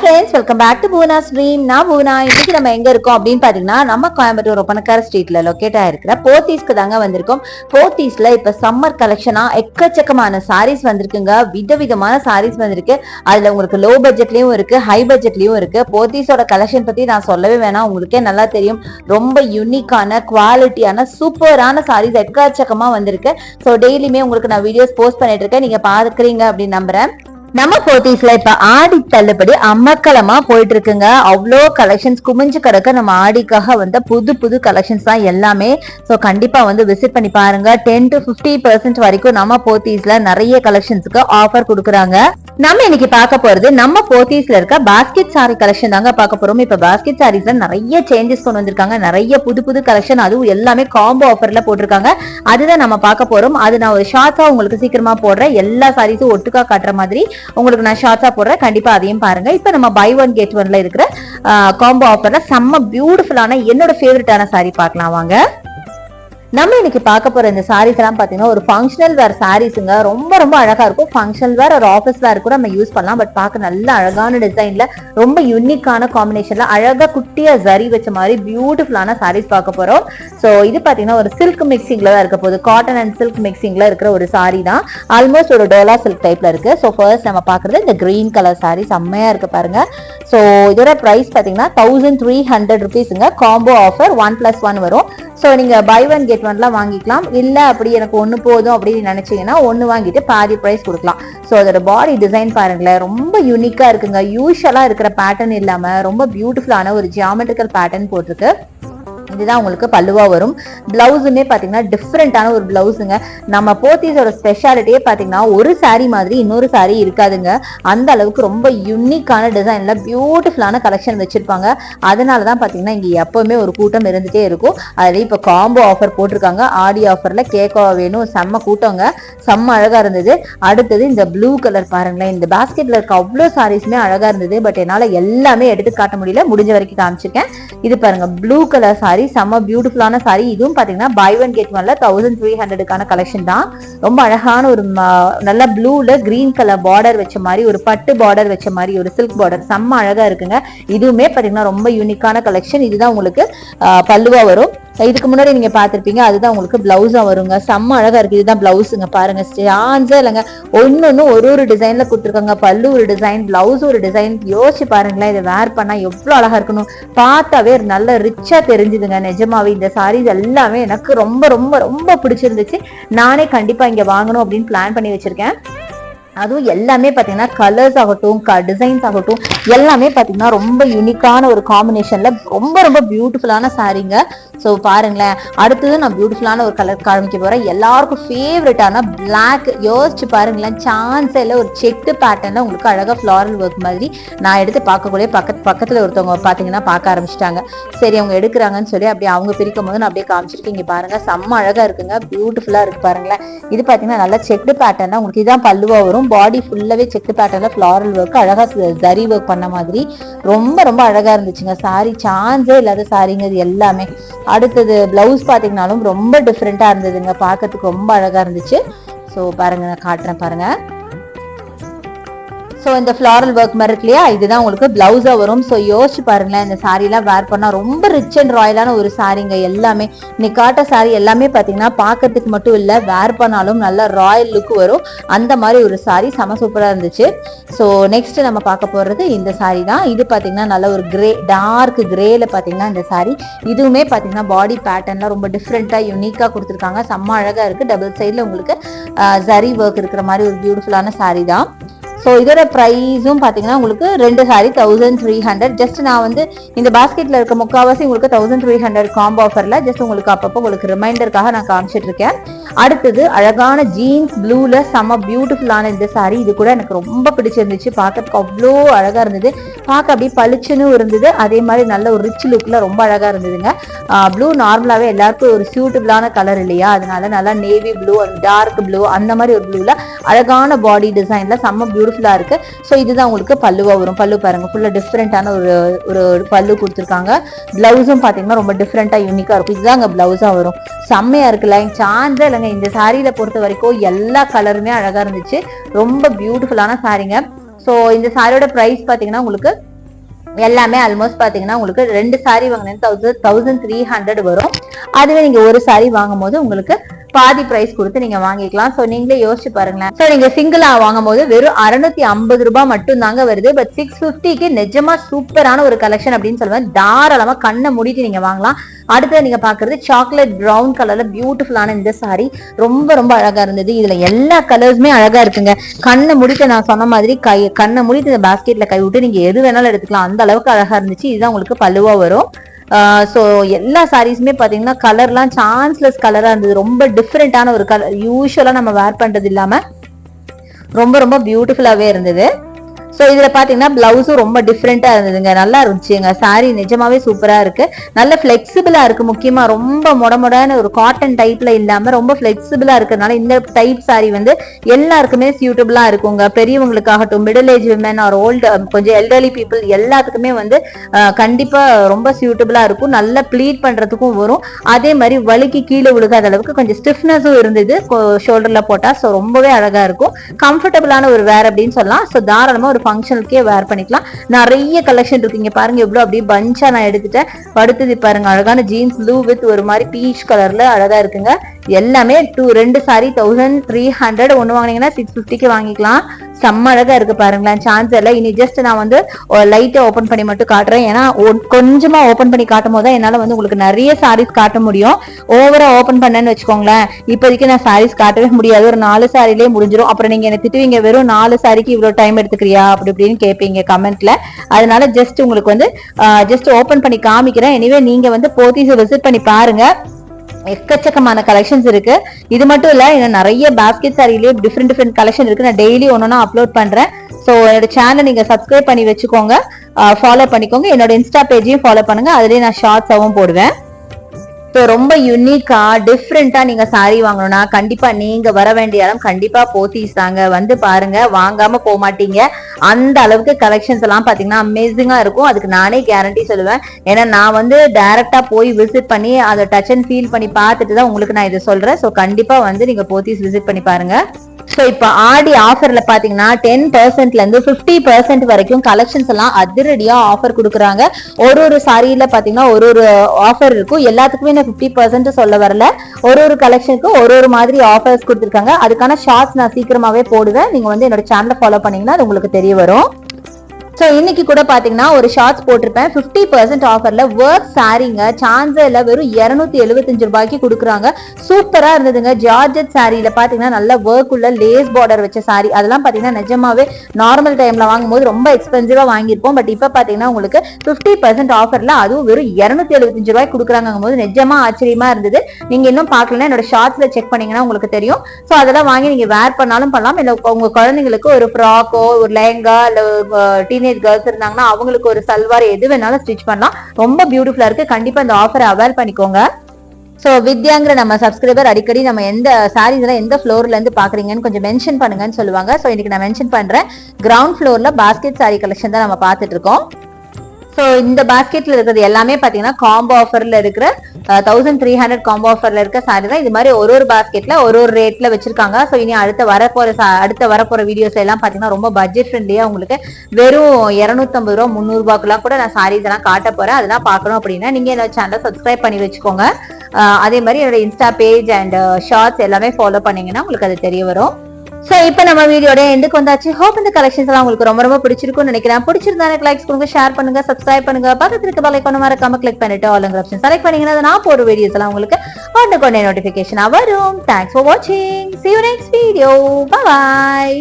Friends welcome back to Poona stream நான் பூனா. இன்னைக்கு நம்ம எங்க இருக்கோம் அப்படின்னு பாத்தீங்கன்னா நம்ம கோயம்புத்தூர் ஒப்பனக்கார ஸ்ட்ரீட்ல லொக்கேட் ஆயிருக்கிற போத்தீஸ்க்கு தாங்க வந்திருக்கோம். போத்தீஸ்ல இப்ப சம்மர் கலெக்ஷனா எக்கச்சக்கமான சாரீஸ் வந்திருக்குங்க. விதவிதமான சாரீஸ் வந்திருக்கு. அதுல உங்களுக்கு லோ பட்ஜெட்லயும் இருக்கு ஹை பட்ஜெட்லயும் இருக்கு. போத்தீஸோட கலெக்ஷன் பத்தி நான் சொல்லவே வேணாம். உங்களுக்கே நல்லா தெரியும். ரொம்ப யூனிக்கான குவாலிட்டியான சூப்பரான சாரீஸ் எக்கச்சக்கமா வந்திருக்கு. ஸோ டெய்லியுமே உங்களுக்கு நான் வீடியோஸ் போஸ்ட் பண்ணிட்டு இருக்கேன். நீங்க பாக்குறீங்க அப்படின்னு நம்புறேன். நம்ம போத்தீஸ்ல இப்ப ஆடி தள்ளுபடி அமக்கலமா போயிட்டு இருக்குங்க அவ்வளோ கலெக்ஷன்ஸ் குமிஞ்சு கிடக்க நம்ம ஆடிக்காக வந்த புது புது கலெக்ஷன்ஸ் தான் எல்லாமே. ஸோ கண்டிப்பா வந்து விசிட் பண்ணி பாருங்க. டென் டு பிப்டி பர்சன்ட் வரைக்கும் நம்ம போத்தீஸ்ல நிறைய கலெக்ஷன்ஸ்க்கு ஆஃபர் கொடுக்குறாங்க. நம்ம இன்னைக்கு பார்க்க போறது நம்ம போத்தீஸ்ல இருக்க பாஸ்கெட் சாரி கலெக்ஷன் தாங்க பார்க்க போறோம். இப்ப பாஸ்கெட் சாரீஸ்ல நிறைய சேஞ்சஸ் கொண்டு வந்திருக்காங்க. நிறைய புது புது கலெக்ஷன் அதுவும் எல்லாமே காம்போ ஆஃபர்ல போட்டிருக்காங்க. அதுதான் நம்ம பார்க்க போறோம். அது நான் ஒரு ஷார்ட்டா உங்களுக்கு சீக்கிரமா போடுறேன். எல்லா சாரீஸும் ஒட்டுக்கா காட்டுற மாதிரி உங்களுக்கு நான் ஷார்ட்ஸா போடுறேன். கண்டிப்பா அதையும் பாருங்க. இப்ப நம்ம பை ஒன் கெட் ஒன்ல இருக்கிற காம்போ ஆஃபர்ல செம்ம பியூட்டிஃபுல்லான என்னோட ஃபேவரட்டான சாரி பார்க்கலாம். வாங்க. நம்ம இன்னைக்கு பார்க்க போற இந்த சாரீஸ் எல்லாம் பாத்தீங்கன்னா ஒரு ஃபங்க்ஷனல் வேர் சாரீஸுங்க ரொம்ப ரொம்ப அழகா இருக்கும். ஃபங்க்ஷனல் வேர் ஒரு ஆஃபீஸ் வேர் கூட நம்ம யூஸ் பண்ணலாம். பட் பார்க்க நல்ல அழகான டிசைன்ல ரொம்ப யூனிக்கான காம்பினேஷன்ல அழகா குட்டியா ஜரி வச்ச மாதிரி பியூட்டிஃபுல்லான சாரீஸ் பார்க்க போறோம். ஸோ இது பாத்தீங்கன்னா ஒரு சில்க் மிக்சிங்ல தான் இருக்க போகுது. காட்டன் அண்ட் சில்க் மிக்சிங்ல இருக்கிற ஒரு சாரீ தான். ஆல்மோஸ்ட் ஒரு டோலா சில்க் டைப்ல இருக்கு. ஸோ ஃபர்ஸ்ட் நம்ம பாக்குறது இந்த கிரீன் கலர் சாரீ செம்மையா இருக்கு பாருங்க. ஸோ இதோட ப்ரைஸ் பாத்தீங்கன்னா thousand three hundred ருபீஸுங்க combo offer one plus one வரும். ஸோ நீங்க பை ஒன் கெட் ஸ்டேட்மெண்ட்லாம் வாங்கிக்கலாம். இல்ல அப்படி எனக்கு ஒன்று போதும் அப்படின்னு நினைச்சீங்கன்னா ஒன்று வாங்கிட்டு பாதி ப்ரைஸ் கொடுக்கலாம். ஸோ அதோட பாடி டிசைன் பாருங்களேன். ரொம்ப யூனிக்கா இருக்குங்க. யூஷுவலாக இருக்கிற பேட்டர்ன் இல்லாம ரொம்ப பியூட்டிஃபுல்லான ஒரு ஜியாமெட்ரிக்கல் பேட்டர்ன் போட்டிருக்கு. இதுதான் உங்களுக்கு பல்லுவா வரும். பிளவுஸுமே பாத்தீங்கன்னா டிஃப்ரெண்டான ஒரு பிளவுஸுங்க. நம்ம போத்தீஸோட ஸ்பெஷாலிட்டியே பாத்தீங்கன்னா ஒரு சாரீ மாதிரி இன்னொரு saree இருக்காதுங்க. அந்த அளவுக்கு ரொம்ப யூனிக்கான டிசைன்ல பியூட்டிஃபுல்லான கலெக்ஷன் வச்சிருப்பாங்க. அதனால தான் பாத்தீங்கன்னா இங்க எப்பவுமே ஒரு கூட்டம் இருந்துட்டே இருக்கும். அதுல இப்ப காம்போ ஆஃபர் போட்டிருக்காங்க. ஆடி ஆஃபர்ல கேக்கோ வேணும் செம்ம கூட்டங்க. செம்ம அழகா இருந்தது. அடுத்தது இந்த ப்ளூ கலர் பாருங்களேன். இந்த பாஸ்கெட்ல இருக்க அவ்வளோ சாரீஸுமே அழகா இருந்தது. பட் என்னால எல்லாமே எடுத்து காட்ட முடியல. முடிஞ்ச வரைக்கும் காமிச்சிருக்கேன். இது பாருங்க ப்ளூ கலர் சாரி செம்ம பியூட்டிஃபுல்லான சாரி இதுவும் பாத்தீங்கன்னா பை ஒன் கெட் ஒன்ல தௌசண்ட் த்ரீ ஹண்ட்ரடுக்கான கலெக்ஷன் தான். ரொம்ப அழகான ஒரு நல்ல ப்ளூல கிரீன் கலர் பார்டர் வச்ச மாதிரி ஒரு பட்டு பார்டர் வச்ச மாதிரி ஒரு சில்க் பார்டர் செம்ம அழகா இருக்குங்க. இதுவுமே பாத்தீங்கன்னா ரொம்ப யூனிக்கான கலெக்ஷன் இதுதான் உங்களுக்கு பல்லுவா வரும். இதுக்கு முன்னாடி நீங்க பாத்திருப்பீங்க அதுதான் உங்களுக்கு பிளவுஸா வருங்க. செம்ம அழகா இருக்கு. இதுதான் பிளவுஸுங்க பாருங்க. சான்ஸே இல்லைங்க. ஒன்னொன்னு ஒரு ஒரு டிசைன்ல கொடுத்துருக்காங்க. பல்லு ஒரு டிசைன் பிளவுஸ் ஒரு டிசைன் யோசிச்சு பாருங்களேன் இதை வேர் பண்ணா எவ்வளவு அழகா இருக்கணும். பார்த்தாவே நல்ல ரிச்சா தெரிஞ்சுதுங்க. நிஜமாவே இந்த சாரீஸ் எல்லாமே எனக்கு ரொம்ப ரொம்ப ரொம்ப பிடிச்சிருந்துச்சு. நானே கண்டிப்பா இங்க வாங்கணும் அப்படின்னு பிளான் பண்ணி வச்சிருக்கேன். அதுவும் எல்லாமே பார்த்தீங்கன்னா கலர்ஸ் ஆகட்டும் க டிசைன்ஸ் ஆகட்டும் எல்லாமே பார்த்தீங்கன்னா ரொம்ப யூனிக்கான ஒரு காம்பினேஷனில் ரொம்ப ரொம்ப பியூட்டிஃபுல்லான சாரீங்க ஸோ பாருங்களேன். அடுத்தது நான் பியூட்டிஃபுல்லான ஒரு கலர் காமிக்க போகிறேன் எல்லாருக்கும் ஃபேவரட்டான பிளாக் யோசிச்சு பாருங்களேன். சான்ஸே இல்லை ஒரு செட்டு பேட்டர்னில் உங்களுக்கு அழகாக ஃப்ளாரல் ஒர்க் மாதிரி நான் எடுத்து பார்க்கக்கூடிய பக்கத்து பக்கத்தில் ஒருத்தவங்க பார்த்தீங்கன்னா பார்க்க ஆரம்பிச்சிட்டாங்க. சரி அவங்க எடுக்கிறாங்கன்னு சொல்லி அப்படியே அவங்க பிரிக்கும் போது நான் அப்படியே காமிச்சிருக்கேன். இங்கே பாருங்கள் செம்ம அழகாக இருக்குங்க. பியூட்டிஃபுல்லாக இருக்கு பாருங்களேன். இது பார்த்தீங்கன்னா நல்லா செக்டு பேட்டர்னா உங்களுக்கு இதான் பல்லுவா வரும். பாடி ஃபுல்லாகவே செக்கு பேட்டர்ல ஃப்ளாரல் ஒர்க் அழகாக ஜரி ஒர்க் பண்ண மாதிரி ரொம்ப ரொம்ப அழகாக இருந்துச்சுங்க. சாரி சான்ஸே இல்லாத சாரிங்க இது எல்லாமே. அடுத்தது ப்ளவுஸ் பார்த்தீங்கனாலும் ரொம்ப டிஃப்ரெண்ட்டாக இருந்ததுங்க. பார்க்கறதுக்கு ரொம்ப அழகாக இருந்துச்சு. ஸோ பாருங்க நான் காட்டுறேன் பாருங்கள் ஸோ இந்த ஃப்ளாரல் ஒர்க் மாதிரி இருக்கு இல்லையா? இதுதான் உங்களுக்கு ப்ளவுஸாக வரும். ஸோ யோசிச்சு பாருங்களேன் இந்த சாரீலாம் வேர் பண்ணால் ரொம்ப ரிச் அண்ட் ராயலான ஒரு சாரீங்க எல்லாமே. நீ காட்ட சாரி எல்லாமே பார்த்தீங்கன்னா பார்க்கறதுக்கு மட்டும் இல்லை வேர் பண்ணாலும் நல்ல ராயல் லுக் வரும். அந்த மாதிரி ஒரு சாரி செம சூப்பராக இருந்துச்சு. ஸோ நெக்ஸ்ட் நம்ம பார்க்க போகிறது இந்த சாரி தான். இது பார்த்தீங்கன்னா நல்ல ஒரு கிரே டார்க் கிரேல பார்த்தீங்கன்னா இந்த சாரி இதுவுமே பார்த்தீங்கன்னா பாடி பேட்டர்ன்லாம் ரொம்ப டிஃப்ரெண்ட்டாக யூனிக்காக கொடுத்துருக்காங்க. செம்ம அழகாக இருக்கு. டபுள் சைடில் உங்களுக்கு ஜரி ஒர்க் இருக்கிற மாதிரி ஒரு பியூட்டிஃபுல்லான சாரி தான். ஸோ இதோட ப்ரைஸும் பார்த்தீங்கன்னா உங்களுக்கு ரெண்டு sari thousand three hundred just நான் வந்து இந்த பாஸ்கெட்டில் இருக்க முக்கால்வாசி உங்களுக்கு தௌசண்ட் த்ரீ ஹண்ட்ரட் காம்போ ஆஃபரில் ஜஸ்ட் உங்களுக்கு அப்பப்போ உங்களுக்கு ரிமைண்டருக்காக நான் காமிச்சிட்டு இருக்கேன். அடுத்தது அழகான ஜீன்ஸ் ப்ளூவில் செம்ம பியூட்டிஃபுல்லான இந்த சாரீ இது கூட எனக்கு ரொம்ப பிடிச்சிருந்துச்சு. பார்க்கறதுக்கு அவ்வளோ அழகாக இருந்தது. பார்க்க அப்படியே பளிச்சுன்னு இருந்தது. அதே மாதிரி நல்ல ஒரு ரிச் லுக்கில் ரொம்ப அழகாக இருந்ததுங்க. ப்ளூ நார்மலாகவே எல்லாருக்கும் ஒரு சூட்டபிளான கலர் இல்லையா? அதனால நல்லா navy blue and dark blue அந்த மாதிரி ஒரு ப்ளூவில் அழகான பாடி டிசைனில் செம்ம பியூட்டிஃபுல்லாக இருக்குது ஸோ இதுதான் உங்களுக்கு பல்லுவாக வரும். பல்லு பாருங்க. ஃபுல்லாக டிஃப்ரெண்ட்டான ஒரு ஒரு பல்லு கொடுத்துருக்காங்க. ப்ளவுஸும் பார்த்தீங்கன்னா ரொம்ப டிஃப்ரெண்ட்டாக யூனிக்காக இருக்கும். இதுதாங்க ப்ளவுஸாக வரும். செம்மையா இருக்குல்ல சான்ஸே இல்லைங்க. இந்த சாரியில் பொறுத்த வரைக்கும் எல்லா கலருமே அழகா இருந்துச்சு. ரொம்ப பியூட்டிஃபுல்லான சாரீங்க. ஸோ இந்த சாரியோட ப்ரைஸ் பார்த்தீங்கன்னா உங்களுக்கு எல்லாமே ஆல்மோஸ்ட் பாத்தீங்கன்னா உங்களுக்கு ரெண்டு சாரி வாங்கினது தௌசண்ட் தௌசண்ட் த்ரீ ஹண்ட்ரட் வரும். அதுவே நீங்க ஒரு சாரி வாங்கும் போது உங்களுக்கு பாதி பிரைஸ் கொடுத்து நீங்க வாங்கிக்கலாம். சோ நீங்களே யோசிச்சு பாருங்களேன். சோ நீங்க சிங்கிளா வாங்கும் போது வெறும் அறுநூத்தி ஐம்பது ரூபாய் மட்டும் தாங்க வருது பட் சிக்ஸ் பிப்டிக்கு நிஜமா சூப்பரான ஒரு கலெக்ஷன் அப்படின்னு சொல்லுவேன். தாராளமா கண்ணை மூடிட்டு நீங்க வாங்கலாம். அடுத்தது நீங்க பாக்குறது சாக்லேட் ப்ரௌன் கலர்ல பியூட்டிஃபுல்லான இந்த சாரி ரொம்ப ரொம்ப அழகா இருந்தது. இதுல எல்லா கலர்ஸுமே அழகா இருக்குங்க. கண்ணை முடித்து நான் சொன்ன மாதிரி கை கண்ணை முடித்து இந்த பாஸ்கெட்ல கை விட்டு நீங்க எது வேணாலும் எடுத்துக்கலாம். அந்த அளவுக்கு அழகா இருந்துச்சு. இதுதான் உங்களுக்கு பல்லுவா வரும். ஸோ எல்லா சாரீஸுமே பார்த்தீங்கன்னா கலர்லாம் சான்ஸ்லெஸ் கலராக இருந்தது. ரொம்ப டிஃப்ரெண்ட்டான ஒரு கலர் யூஸ்வலாக நம்ம வேர் பண்ணுறது இல்லாமல் ரொம்ப ரொம்ப பியூட்டிஃபுல்லாகவே இருந்தது. ஸோ இதில் பார்த்தீங்கன்னா ப்ளவுஸும் ரொம்ப டிஃப்ரெண்ட்டாக இருந்ததுங்க. நல்லா இருந்துச்சுங்க. சாரீ நிஜமாவே சூப்பராக இருக்கு. நல்ல ஃப்ளெக்சிபிளாக இருக்குது முக்கியமாக ரொம்ப முடமுடான ஒரு காட்டன் டைப்பில் இல்லாமல் ரொம்ப ஃப்ளெக்சிபிளாக இருக்கிறதுனால இந்த டைப் சாரீ வந்து எல்லாருக்குமே சூட்டபிளாக இருக்குங்க. பெரியவங்களுக்காகட்டும் middle age women or old கொஞ்சம் எல்டர்லி பீப்புள் எல்லாத்துக்குமே வந்து கண்டிப்பாக ரொம்ப சூட்டபிளாக இருக்கும். நல்லா ப்ளீட் பண்ணுறதுக்கும் வரும். அதே மாதிரி வலிக்கு கீழே விழுகாத அளவுக்கு கொஞ்சம் ஸ்டிஃப்னஸும் இருந்தது. ஷோல்டரில் போட்டால் ஸோ ரொம்பவே அழகாக இருக்கும். கம்ஃபர்டபுளான ஒரு வேர் அப்படின்னு சொல்லலாம். ஸோ தாராளமாக ஒரு ஃபங்க்ஷனுக்கே வேர் பண்ணிக்கலாம். நிறைய கலெக்ஷன் இருக்குங்க பாருங்க எவ்வளோ அப்படியே பஞ்சா நான் எடுத்துட்டேன். படுத்தது பாருங்க அழகான ஜீன்ஸ் ப்ளூ வித் ஒரு மாதிரி பீச் கலர்ல அழகா இருக்குங்க. எல்லாமே டூ ரெண்டு சாரி தௌசண்ட் த்ரீ ஹண்ட்ரட் ஒன்று வாங்கினீங்கன்னா சிக்ஸ் ஃபிஃப்டிக்கு வாங்கிக்கலாம். செம்ம அழகா இருக்கு பாருங்களேன். சான்ஸ் இல்லை இனி ஜஸ்ட் நான் வந்து லைட்டை ஓப்பன் பண்ணி மட்டும் காட்டுறேன். ஏன்னா கொஞ்சமா ஓப்பன் பண்ணி காட்டும் போது என்னால வந்து உங்களுக்கு நிறைய சாரீஸ் காட்ட முடியும். ஓவரா ஓப்பன் பண்ணேன்னு வச்சுக்கோங்களேன். இப்போதைக்கு நான் சாரீஸ் காட்டவே முடியாது. ஒரு நாலு சாரிலேயே முடிஞ்சிடும் அப்புறம் நீங்க என்ன திட்டுவீங்க வெறும் நாலு சாரிக்கு இவ்வளவு டைம் எடுத்துக்கிறியா? அப்படி இப்படின்னு கேட்பீங்க கமெண்ட்ல அதனால ஜஸ்ட் உங்களுக்கு வந்து ஜஸ்ட் ஓப்பன் பண்ணி காமிக்கிறேன். எனிவே நீங்க வந்து போத்தீஸை விசிட் பண்ணி பாருங்க. எக்கச்சக்கமான கலெக்ஷன்ஸ் இருக்கு. இது மட்டும் இல்ல இன்னும் நிறைய பாஸ்கெட் சாரிலேயே டிஃப்ரெண்ட் டிஃப்ரெண்ட் கலெக்ஷன் இருக்கு. நான் டெய்லி ஒன்னொன்னா அப்லோட் பண்றேன். ஸோ என்னோட சேனல் நீங்க சப்ஸ்கிரைப் பண்ணி வச்சுக்கோங்க. ஃபாலோ பண்ணிக்கோங்க. என்னோட இன்ஸ்டா பேஜையும் ஃபாலோ பண்ணுங்க. அதுலேயே நான் ஷார்ட்ஸாகவும் போடுவேன். ஸோ ரொம்ப யூனிக்கா டிஃப்ரெண்டா நீங்க சாரி வாங்கணும்னா கண்டிப்பா நீங்க வர வேண்டிய இடம் கண்டிப்பா போத்தீஸ் தாங்க. வந்து பாருங்க வாங்காம போக மாட்டீங்க. அந்த அளவுக்கு கலெக்ஷன்ஸ் எல்லாம் பாத்தீங்கன்னா அமேசிங்கா இருக்கும். அதுக்கு நானே கேரண்டி சொல்லுவேன். ஏன்னா நான் வந்து டைரக்டா போய் விசிட் பண்ணி அதை டச் அண்ட் ஃபீல் பண்ணி பார்த்துட்டு தான் உங்களுக்கு நான் இதை சொல்றேன். ஸோ கண்டிப்பா வந்து நீங்க போத்தீஸ் விசிட் பண்ணி பாருங்க. ஸோ இப்போ ஆடி ஆஃபர்ல பாத்தீங்கன்னா டென் பர்சன்ட்ல இருந்து பர்சன்ட் வரைக்கும் கலெக்ஷன்ஸ் எல்லாம் அதிரடியா ஆஃபர் கொடுக்குறாங்க. ஒரு ஒரு சாரியில் பாத்தீங்கன்னா ஒரு ஒரு ஆஃபர் இருக்கும். எல்லாத்துக்குமே நான் ஃபிஃப்டி பர்சன்ட் சொல்ல வரல. ஒரு ஒரு கலெக்ஷனுக்கும் ஒரு ஒரு மாதிரி ஆஃபர்ஸ் கொடுத்துருக்காங்க. அதுக்கான ஷார்ட்ஸ் நான் சீக்கிரமாவே போடுவேன். நீங்க வந்து என்னோட சேனலை ஃபாலோ பண்ணீங்கன்னா அது உங்களுக்கு தெரிய வரும். ஸோ இன்னைக்கு கூட பார்த்தீங்கன்னா ஒரு ஷார்ட்ஸ் போட்டிருப்பேன். ஃபிஃப்டி பர்சன்ட் ஆஃபரில் ஒர்க் சாரீங்க. சான்சரில் வெறும் இரநூத்தி எழுபத்தஞ்சு ரூபாய்க்கு கொடுக்குறாங்க. சூப்பராக இருந்ததுங்க. ஜார்ஜட் சாரியில் பார்த்தீங்கன்னா நல்ல ஒர்க் உள்ள லேஸ் பார்டர் வச்ச சாரி. அதெல்லாம் பார்த்தீங்கன்னா நிஜமாவே நார்மல் டைமில் வாங்கும்போது ரொம்ப எக்ஸ்பென்சிவாக வாங்கியிருப்போம். பட் இப்போ பார்த்தீங்கன்னா உங்களுக்கு ஃபிஃப்டி பர்சன்ட் ஆஃபரில் அதுவும் வெறும் இரநூத்தி எழுபத்தஞ்சு ரூபாய்க்கு கொடுக்குறாங்க போது நிஜமா ஆச்சரியமா இருந்தது. நீங்கள் இன்னும் பார்க்கலன்னா என்னோட ஷார்ட்ஸில் செக் பண்ணீங்கன்னா உங்களுக்கு தெரியும். ஸோ அதெல்லாம் வாங்கி நீங்கள் வேர் பண்ணாலும் பண்ணலாம். இல்லை உங்கள் குழந்தைங்களுக்கு ஒரு ஃப்ராக்கோ ஒரு லேங்கா இல்லை டீனேஜ் டீனேஜ் கேர்ள்ஸ் இருந்தாங்கன்னா அவங்களுக்கு ஒரு சல்வார் எது வேணாலும் ஸ்டிச் பண்ணலாம். ரொம்ப பியூட்டிஃபுல்லா இருக்கு. கண்டிப்பா இந்த ஆஃபரை அவேர் பண்ணிக்கோங்க. ஸோ வித்யாங்கிற நம்ம சப்ஸ்கிரைபர் அடிக்கடி நம்ம எந்த சாரீஸ்லாம் எந்த ஃப்ளோர்ல இருந்து பாக்குறீங்கன்னு கொஞ்சம் மென்ஷன் பண்ணுங்கன்னு சொல்லுவாங்க. ஸோ இன்னைக்கு நான் மென்ஷன் பண்றேன். கிரவுண்ட் ஃப்ளோர்ல பாஸ்கெட் சாரி கலெக்ஷன் தான் நம்ம பார்த்துட்டு இருக்கோம். ஸோ இந்த பாஸ்கெட்ல இருக்கிறது எல்லாமே பார்த்தீங்கன்னா காம்போ ஆஃபர்ல இருக்கிற தௌசண்ட் த்ரீ ஹண்ட்ரட் காம்போ ஆஃபர்ல இருக்க சாரி தான். இது மாதிரி ஒரு ஒரு பாஸ்கெட்ல ஒரு ஒரு ரேட்ல வச்சிருக்காங்க. ஸோ இனி அடுத்த வரப்போற அடுத்த வரப்போற வீடியோஸ் எல்லாம் பார்த்தீங்கன்னா ரொம்ப பட்ஜெட் ஃப்ரெண்ட்லியா உங்களுக்கு வெறும் இரநூத்தம்பது ரூபா முந்நூறு ரூபாய்க்குலாம் கூட நான் சாரீஸ் எல்லாம் காட்ட போறேன். அதெல்லாம் பார்க்கணும் அப்படின்னா நீங்க என்னோட சேனலை சப்ஸ்கிரைப் பண்ணி வச்சுக்கோங்க. அதே மாதிரி என்னோட இன்ஸ்டா பேஜ் அண்ட் ஷார்ட்ஸ் எல்லாமே ஃபாலோ பண்ணீங்கன்னா உங்களுக்கு அது தெரிய வரும். ஸோ இப்போ நம்ம வீடியோட எண்டுக்கு வந்தாச்சு. ஹோப் இந்த கலெக்ஷன்ஸ் எல்லாம் உங்களுக்கு ரொம்ப ரொம்ப பிடிச்சிருக்கும்னு நினைக்கிறேன். பிடிச்சிருந்தா எனக்கு லைக்ஸ் கொடுங்க ஷேர் பண்ணுங்க சப்ஸ்கிரைப் பண்ணுங்க. பக்கத்தில் இருக்க பலை கொண்டு மறக்காம கிளிக் பண்ணிட்டு ஆல் ஆப்ஷன் செலக்ட் பண்ணீங்கன்னா நான் போகிற வீடியோஸ் எல்லாம் உங்களுக்கு ஒன்று கொண்டே நோட்டிபிகேஷன் வரும். தேங்க்ஸ் ஃபார் வாட்சிங் see you next video bye